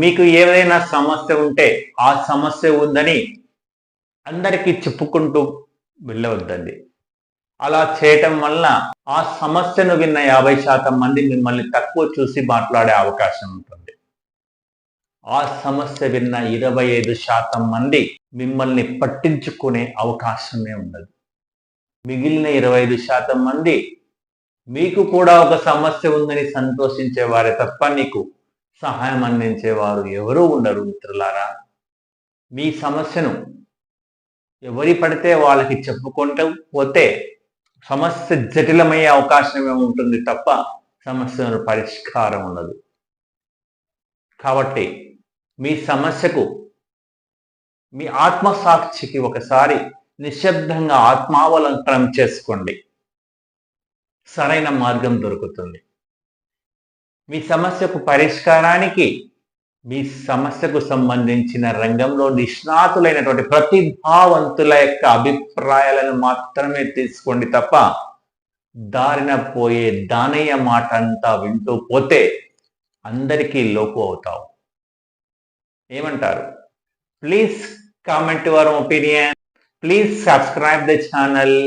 మీకు ఏదైనా సమస్య ఉంటే ఆ సమస్య ఉందని అందరికీ చెప్పుకుంటూ వెళ్ళవద్దండి. అలా చేయటం వల్ల ఆ సమస్యను విన్న యాభై శాతం మంది మిమ్మల్ని తక్కువ చూసి మాట్లాడే అవకాశం ఉంటుంది. ఆ సమస్య విన్న ఇరవై ఐదు శాతం మంది మిమ్మల్ని పట్టించుకునే అవకాశమే ఉండదు. మిగిలిన ఇరవై ఐదు శాతం మంది మీకు కూడా ఒక సమస్య ఉందని సంతోషించేవారే తప్ప నీకు సహాయం అందించేవారు ఎవరూ ఉండరు మిత్రులారా. మీ సమస్యను ఎవరి పడితే వాళ్ళకి చెప్పుకుంటూ పోతే సమస్య జటిలమయ్యే అవకాశమే ఉంటుంది తప్ప సమస్యను పరిష్కారం ఉండదు. కాబట్టి మీ సమస్యకు మీ ఆత్మసాక్షికి ఒకసారి నిశ్శబ్దంగా ఆత్మావలంకనం చేసుకోండి. సరైన మార్గం దొరుకుతుంది. మీ సమస్యకు పరిష్కారానికి మీ సమస్యకు సంబంధించిన రంగంలో నిష్ణాతులైనటువంటి ప్రతిభావంతుల యొక్క అభిప్రాయాలను మాత్రమే తీసుకోండి తప్ప దారిన పోయే దానయ్య మాట అంతా వింటూ పోతే అందరికీ లోపు అవుతావు. ఏమంటారు? Please comment your opinion. Please subscribe the channel.